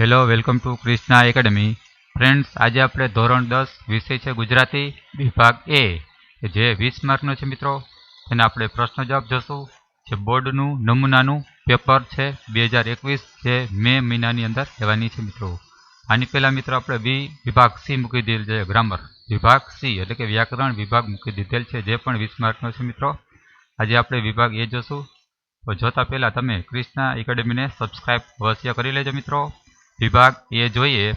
Hello welcome to Krishna academy friends આજે આપણે ધોરણ દસ વિષય છે ગુજરાતી વિભાગ એ જે વીસ માર્કનો છે મિત્રો. તેના આપણે પ્રશ્ન જવાબ જોશું. જે બોર્ડનું નમૂનાનું પેપર છે બે હજાર એકવીસ, જે મે મહિનાની અંદર લેવાની છે મિત્રો. આની પહેલાં મિત્રો આપણે વી વિભાગ સી મૂકી દીધેલ છે ગ્રામર વિભાગ સી એટલે કે વ્યાકરણ વિભાગ મૂકી દીધેલ છે, જે પણ વીસ માર્કનો છે મિત્રો. આજે આપણે વિભાગ એ જોશું. તો જોતા પહેલાં તમે ક્રિષ્ના એકેડમીને સબસ્ક્રાઈબ અવશ્ય કરી લેજો મિત્રો. વિભાગ એ જોઈએ,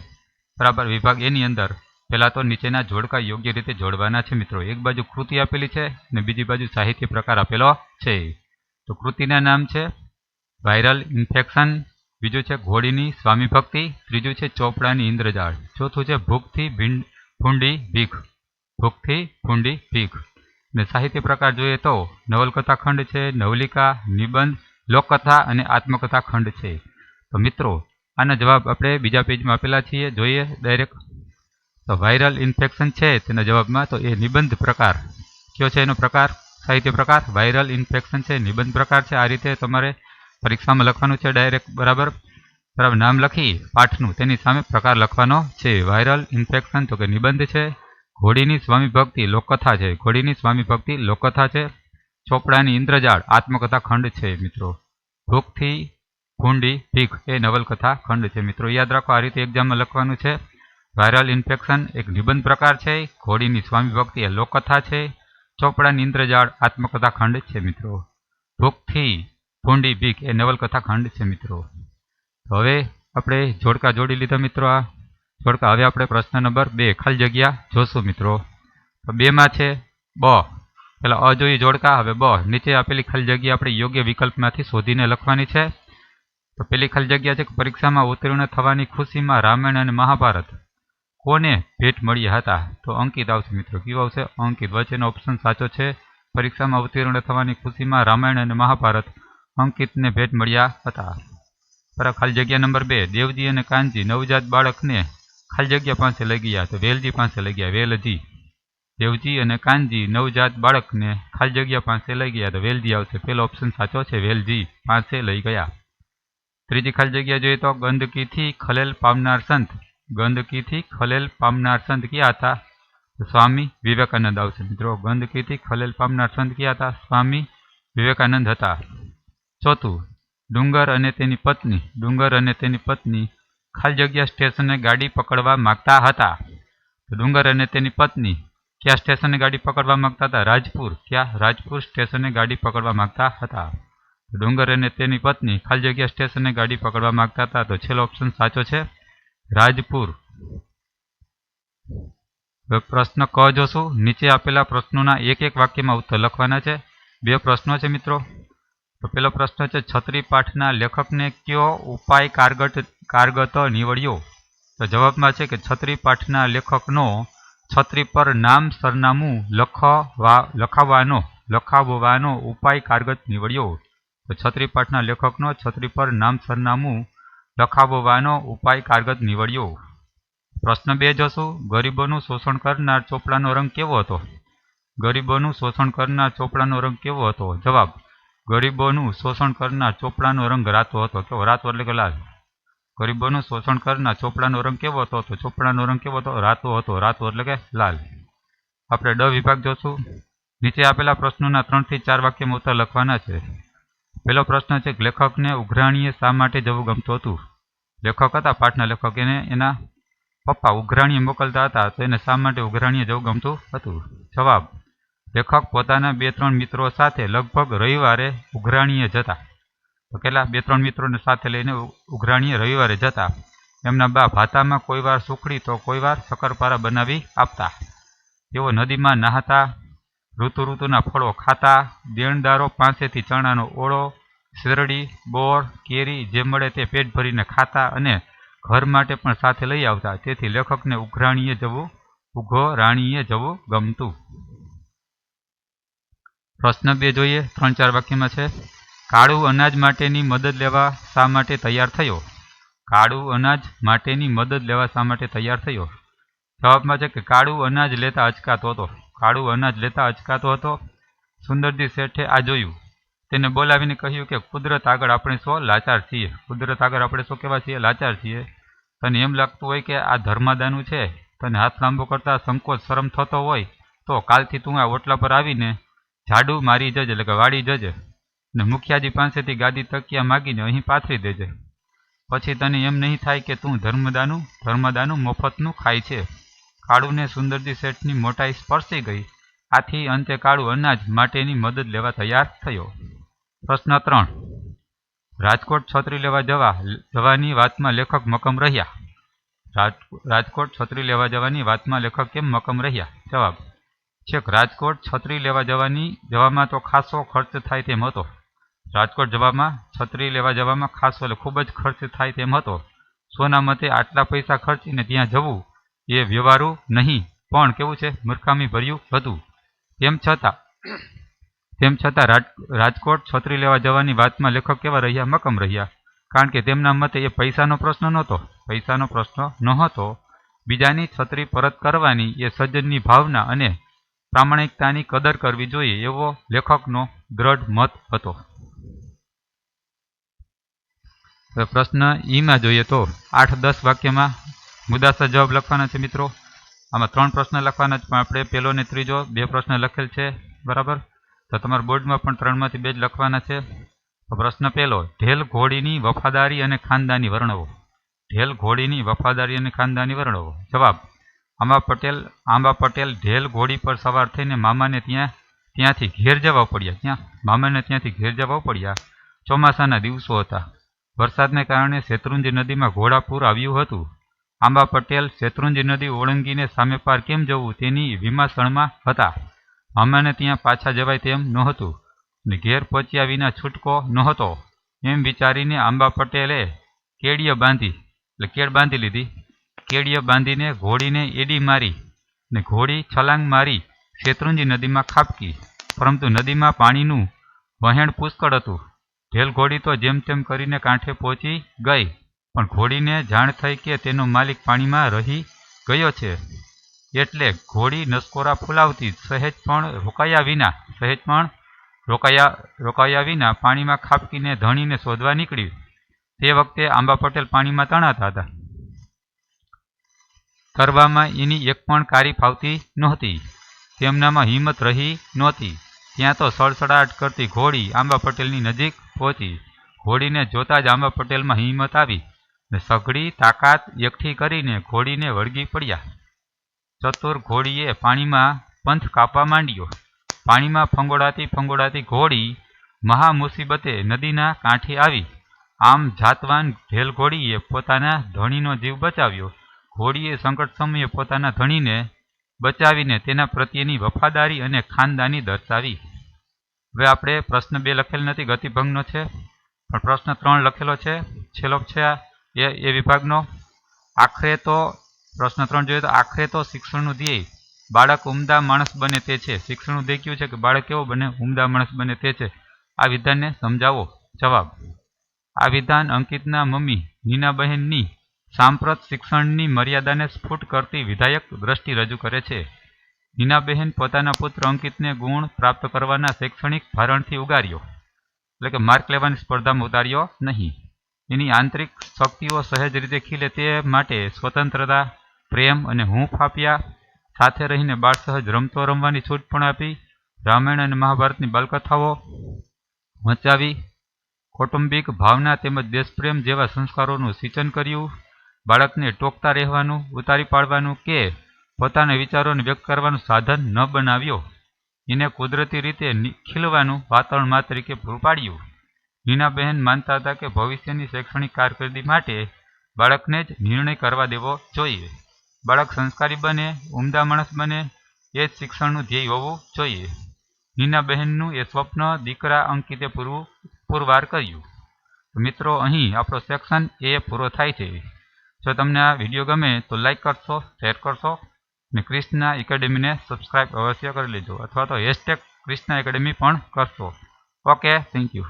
બરાબર, વિભાગ એની અંદર પહેલાં તો નીચેના જોડકા યોગ્ય રીતે જોડવાના છે મિત્રો. એક બાજુ કૃતિ આપેલી છે અને બીજી બાજુ સાહિત્ય પ્રકાર આપેલો છે. તો કૃતિના નામ છે વાયરલ ઇન્ફેક્શન, બીજું છે ઘોડીની સ્વામી ભક્તિ, ત્રીજું છે ચોપડાની ઇન્દ્રજાળ, ચોથું છે ભૂખથી ભીંડ, ભૂંડી ભીખ ભૂખથી ભૂંડી ભીખ. અને સાહિત્ય પ્રકાર જોઈએ તો નવલકથા ખંડ છે, નવલિકા, નિબંધ, લોકકથા અને આત્મકથા ખંડ છે. તો મિત્રો આના જવાબ આપણે બીજા પેજમાં આપેલા છીએ. જોઈએ ડાયરેક્ટ તો વાયરલ ઇન્ફેક્શન છે તેના જવાબમાં તો એ નિબંધ પ્રકાર. કયો છે એનો પ્રકાર? સાહિત્ય પ્રકાર? વાયરલ ઇન્ફેક્શન છે, નિબંધ પ્રકાર છે. આ રીતે તમારે પરીક્ષામાં લખવાનું છે ડાયરેક્ટ બરાબર? બરાબર નામ લખી, પાઠનું, તેની સામે પ્રકાર લખવાનો છે. વાયરલ ઇન્ફેક્શન તો કે નિબંધ છે. ઘોડીની સ્વામી ભક્તિ, લોકકથા છે. ઘોડીની સ્વામી ભક્તિ, લોકકથા છે. ચોપડાની ઇન્દ્રજાળ, આત્મકથા ખંડ છે, મિત્રો. ભૂખથી ભૂંડી ભીખ એ નવલકથા, ખંડ છે. મિત્રો, યાદ રાખો, આ રીતે એક્ઝામમાં લખવાનું છે. વાયરલ ઇન્ફેક્શન એક નિબંધ પ્રકાર છે. ઘોડીની સ્વામી ભક્તિ એ લોકકથા છે. ચોપડાની ઇન્દ્રજાળ આત્મકથા ખંડ છે, મિત્રો. ભૂખથી ભૂંડી, ભીખ એ નવલકથા ખંડ છે, મિત્રો. હવે આપણે જોડકા જોડી લીધા, મિત્રો, આ. જોડકા, હવે આપણે પ્રશ્ન નંબર બે, ખાલી જગ્યા જોશું, મિત્રો. બેમાં છે બ. પેલા અજોઈ જોડકા, હવે બ. નીચે આપેલી ખાલી જગ્યા આપણે યોગ્ય વિકલ્પમાંથી શોધીને લખવાની છે. તો પેલી ખાલી જગ્યા છે કે પરીક્ષામાં ઉત્તીર્ણ થવાની ખુશીમાં રામાયણ અને મહાભારત. કોને ભેટ મળ્યા હતા? તો અંકિત આવશે મિત્રો. કયું આવશે? અંકિત. વચ્ચેનો ઓપ્શન સાચો છે. પરીક્ષામાં ઉત્તીર્ણ થવાની ખુશીમાં રામાયણ અને મહાભારત અંકિતને ભેટ મળ્યા હતા. બરાબર ખાલી જગ્યા નંબર બે. દેવજી અને કાનજી નવજાત બાળકને ખાલી જગ્યા પાસે લઈ ગયા. તો વેલજી પાસે લઈ ગયા. વેલજી. દેવજી અને કાનજી નવજાત બાળકને ખાલી જગ્યા પાસે લઈ ગયા. તો વેલજી આવશે. પેલો ઓપ્શન સાચો છે. વેલજી પાસે લઈ ગયા. ત્રીજી ખાલી જગ્યા જોઈએ તો ગંદકીથી ખલેલ પામનાર સંત. ગંદકીથી ખલેલ પામનાર સંત ક્યાં હતા? સ્વામી વિવેકાનંદ આવશે મિત્રો. ગંદકીથી ખલેલ પામનાર સંત ક્યાં હતા? સ્વામી વિવેકાનંદ હતા. ચોથું, ડુંગર અને તેની પત્ની. ડુંગર અને તેની પત્ની ખાલી જગ્યા સ્ટેશને ગાડી પકડવા માગતા હતા. ડુંગર અને તેની પત્ની ક્યાં સ્ટેશને ગાડી પકડવા માગતા હતા? રાજપુર. ક્યાં? રાજપુર સ્ટેશને ગાડી પકડવા માગતા હતા. ડુંગર અને તેની પત્ની ખાલી જગ્યા સ્ટેશને ગાડી પકડવા માંગતા હતા, તો છેલ્લો ઓપ્શન સાચો છે. રાજપુર. પ્રશ્ન ક જોશું? નીચે આપેલા પ્રશ્નોના એક એક વાક્યમાં ઉત્તર લખવાના છે. બે પ્રશ્નો છે મિત્રો. તો પેલો પ્રશ્ન છે, છત્રી પાઠના લેખકને કયો ઉપાય કારગત કારગત નીવડ્યો? તો જવાબમાં છે કે છત્રી પાઠના લેખકનો છત્રી પર નામ સરનામું લખવા, લખાવવાનો લખાવવાનો ઉપાય કારગત નીવડ્યો. તો છત્રી પાઠના લેખકનો છત્રી પર નામ સરનામું લખાવવાનો ઉપાય કારગત નીવડ્યો. પ્રશ્ન બે જશું ગરીબોનું શોષણ કરનાર ચોપડાનો રંગ કેવો હતો? ગરીબોનું શોષણ કરનાર ચોપડાનો રંગ કેવો હતો? જવાબ, ગરીબોનું શોષણ કરનાર ચોપડાનો રંગ રાતો હતો. કેવો? રાતો એટલે કે લાલ. ગરીબોનું શોષણ કરનાર ચોપડાનો રંગ કેવો હતો? તો ચોપડાનો રંગ કેવો હતો? રાતો હતો. રાતો એટલે કે લાલ. આપણે ડ વિભાગ જોશું. નીચે આપેલા પ્રશ્નોના ત્રણથી ચાર વાક્યમાં ઉત્તર લખવાના છે. પહેલો પ્રશ્ન છે લેખકને ઉઘરાણીએ શા માટે જવું ગમતું હતું? લેખક હતા, પાઠના લેખક. એને એના પપ્પા ઉઘરાણીએ મોકલતા હતા, તો એને શા માટે ઉઘરાણીએ જવું ગમતું હતું? જવાબ, લેખક પોતાના બે ત્રણ મિત્રો સાથે લગભગ રવિવારે ઉઘરાણીએ જતા. તો કેટલા? બે ત્રણ મિત્રોને સાથે લઈને ઉઘરાણીએ રવિવારે જતા. એમના બા ભાતામાં કોઈ વાર સુખડી તો કોઈ વાર શક્કરપારા બનાવી આપતા. તેઓ નદીમાં નહાતા ઋતુ ઋતુના ફળો ખાતા, દેણદારો પાસેથી ચણાનો ઓળો શેરડી, બોર, કેરી જે મળે તે પેટ ભરીને ખાતા અને ઘર માટે પણ સાથે લઈ આવતા. તેથી લેખકને ઉઘરાણીએ જવું, ઉઘો રાણીએ જવું ગમતું. પ્રશ્ન બે જોઈએ. ત્રણ ચાર વાક્યમાં છે. કાળું અનાજ માટેની મદદ લેવા શા માટે તૈયાર થયો? કાળું અનાજ માટેની મદદ લેવા શા માટે તૈયાર થયો? જવાબમાં છે કે કાળું અનાજ લેતા અચકાતો હતો. કાળું અનાજ લેતા અચકાતો હતો. સુંદરજી શેઠે આ જોયું. તેને બોલાવીને કહ્યું કે, કુદરત આગળ આપણે શું લાચાર છીએ. કુદરત આગળ આપણે શું કહેવા છીએ? લાચાર છીએ. તને એમ લાગતું હોય કે આ ધર્માદાનું છે? તને હાથ લાંબો કરતા સંકોચ શરમ થતો હોય, તો કાલથી તું આ ઓટલા પર આવીને ઝાડુ મારી જજે, એટલે કે વાળી જજે, ને મુખિયાજી પાસેથી ગાદી તકિયા માગીને અહીં પાથરી દેજે. પછી તને એમ નહીં થાય કે તું ધર્મદાનું ધર્મદાનું મફતનું ખાય છે. કાળુને સુંદરજી શેઠની મોટાઈ સ્પર્શી ગઈ. આથી અંતે કાળુ અનાજ માટેની મદદ લેવા તૈયાર થયો. પ્રશ્ન ત્રણ. રાજકોટ છત્રી લેવા જવા, જવાની વાતમાં લેખક મકમ રહ્યા. રાજકોટ છત્રી લેવા જવાની વાતમાં લેખક કેમ મકમ રહ્યા? જવાબ. છેક, રાજકોટ છત્રી લેવા જવાની, જવામાં તો ખાસો ખર્ચ થાય તેમ હતો. રાજકોટ જવામાં છત્રી લેવા જવામાં ખાસો એટલે ખૂબ જ ખર્ચ થાય તેમ હતો. સોના મતે આટલા પૈસા ખર્ચીને ત્યાં જવું એ વ્યવહારુ નહીં. પણ કેવું છે? મૂર્ખામી ભર્યું હતું. તેમ છતાં તેમ છતાં રાજ, રાજકોટ છત્રી લેવા જવાની વાતમાં લેખક કેવા રહ્યા? મકમ રહ્યા. કારણ કે તેમના મતે એ પૈસાનો પ્રશ્ન નહોતો. પૈસાનો પ્રશ્ન નહોતો. બીજાની છત્રી પરત કરવાની એ સજ્જનની ભાવના અને પ્રામાણિકતાની કદર કરવી જોઈએ એવો લેખકનો દ્રઢ મત હતો. પ્રશ્ન ઈમાં જોઈએ તો આઠ દસ વાક્યમાં મુદ્દાસર જવાબ લખવાના છે મિત્રો. આમાં ત્રણ પ્રશ્ન લખવાના છે. પણ આપણે પહેલો ને ત્રીજો બે પ્રશ્ન લખેલ છે. બરાબર? તો તમારા બોર્ડમાં પણ ત્રણમાંથી બે જ લખવાના છે. પ્રશ્ન પહેલો, ઢેલ ઘોડીની વફાદારી અને ખાનદાની વર્ણવો. ઢેલ ઘોડીની વફાદારી અને ખાનદાની વર્ણવો. જવાબ, આંબા પટેલ આંબા પટેલ ઢેલ ઘોડી પર સવાર થઈને મામાને ત્યાં, ત્યાંથી ઘેર જવા પડ્યા. ત્યાં મામાને ત્યાંથી ઘેર જવા પડ્યા. ચોમાસાના દિવસો હતા. વરસાદને કારણે શેત્રુંજી નદીમાં ઘોડાપૂર આવ્યું હતું. આંબા પટેલ શેત્રુંજી નદી ઓળંગીને સામે પાર કેમ જવું તેની વિમાસણમાં હતા. મામાને ત્યાં પાછા જવાય તેમ નહોતું ને ઘેર પહોંચ્યા વિના છૂટકો નહોતો. એમ વિચારીને આંબા પટેલે કેડીએ બાંધી, એટલે કેળ બાંધી લીધી. કેડીએ બાંધીને ઘોડીને એડી મારી ને ઘોડી છલાંગ મારી શેત્રુંજી નદીમાં ખાબકી. પરંતુ નદીમાં પાણીનું વહેણ પુષ્કળ હતું. ઢેલ ઘોડી તો જેમ તેમ કરીને કાંઠે પહોંચી ગઈ, પણ ઘોડીને જાણ થઈ કે તેનો માલિક પાણીમાં રહી ગયો છે. એટલે ઘોડી નસકોરા ફૂલાવતી સહેજ પણ રોકાયા વિના, સહેજ પણ રોકાયા રોકાયા વિના પાણીમાં ખાબકીને ધણીને શોધવા નીકળી તે વખતે આંબા પટેલ પાણીમાં તણાતા હતા. કરવામાં એની એક પણ કારી ફાવતી નહોતી. તેમનામાં હિંમત રહી નહોતી. ત્યાં તો સડસડાટ કરતી ઘોડી આંબા પટેલની નજીક પહોંચી. ઘોડીને જોતા જ આંબા પટેલમાં હિંમત આવી ને સઘળી તાકાત એકઠી કરીને ઘોડીને વળગી પડ્યા. ચતુર ઘોડીએ પાણીમાં પંથ કાપવા માંડ્યો. પાણીમાં ફંગોળાતી ફંગોળાતી ઘોડી મહા મુસીબતે નદીના કાંઠે આવી. આમ જાતવાન ઘેલઘોડીએ પોતાના ધણીનો જીવ બચાવ્યો. ઘોડીએ સંકટ સમયે પોતાના ધણીને બચાવીને તેના પ્રત્યેની વફાદારી અને ખાનદાની દર્શાવી. હવે આપણે પ્રશ્ન બે લખેલ નથી, ગતિભંગનો છે. પણ પ્રશ્ન ત્રણ લખેલો છે. છેલ્લો છે એ એ વિભાગનો. આખરે તો પ્રશ્ન ત્રણ જોઈએ તો આખરે તો શિક્ષણનું ધ્યેય. બાળક ઉમદા માણસ બને તે છે. શિક્ષણનું ધ્યેય કયું છે કે બાળક કેવો બને? ઉમદા માણસ બને તે છે. આ વિધાનને સમજાવો. જવાબ. આ વિધાન અંકિતના મમ્મી નીનાબહેનની સાંપ્રત શિક્ષણની મર્યાદાને સ્ફુટ કરતી વિધાયક દ્રષ્ટિ રજૂ કરે છે. નીનાબહેન પોતાના પુત્ર અંકિતને ગુણ પ્રાપ્ત કરવાના શૈક્ષણિક ભારણથી ઉગાર્યો. એટલે કે માર્ક લેવાની સ્પર્ધામાં ઉતાર્યો નહીં. એની આંતરિક શક્તિઓ સહેજ રીતે ખીલે તે માટે સ્વતંત્રતા પ્રેમ અને હૂંફ આપ્યા. સાથે રહીને બાળ સહજ રમતો રમવાની છૂટ પણ આપી. રામાયણ અને મહાભારતની બાલકથાઓ વંચાવી. કૌટુંબિક ભાવના તેમજ દેશપ્રેમ જેવા સંસ્કારોનું સિંચન કર્યું. બાળકને ટોકતા રહેવાનું, ઉતારી પાડવાનું કે પોતાના વિચારોને વ્યક્ત કરવાનું સાધન ન બનાવ્યો. એને કુદરતી રીતે ખીલવાનું વાતાવરણ તરીકે પૂરું પાડ્યું. નીનાબહેન માનતા હતા કે ભવિષ્યની શૈક્ષણિક કારકિર્દી માટે બાળકને જ નિર્ણય કરવા દેવો જોઈએ. બાળક સંસ્કારી બને, ઉમદા માણસ બને, એ જ શિક્ષણનું ધ્યેય હોવું જોઈએ. નીનાબહેનનું એ સ્વપ્ન દીકરા અંકિતે પૂરું પુરવાર કર્યું. મિત્રો, અહીં આપણો સેક્શન એ પૂરો થાય છે. જો તમને આ વીડિયો ગમે તો લાઇક કરશો, શેર કરશો અને ક્રિષ્ના એકેડેમીને સબસ્ક્રાઇબ અવશ્ય કરી લેજો અથવા તો હેશટેગ ક્રિષ્ના એકેડેમી પણ કરશો. Okay, thank you.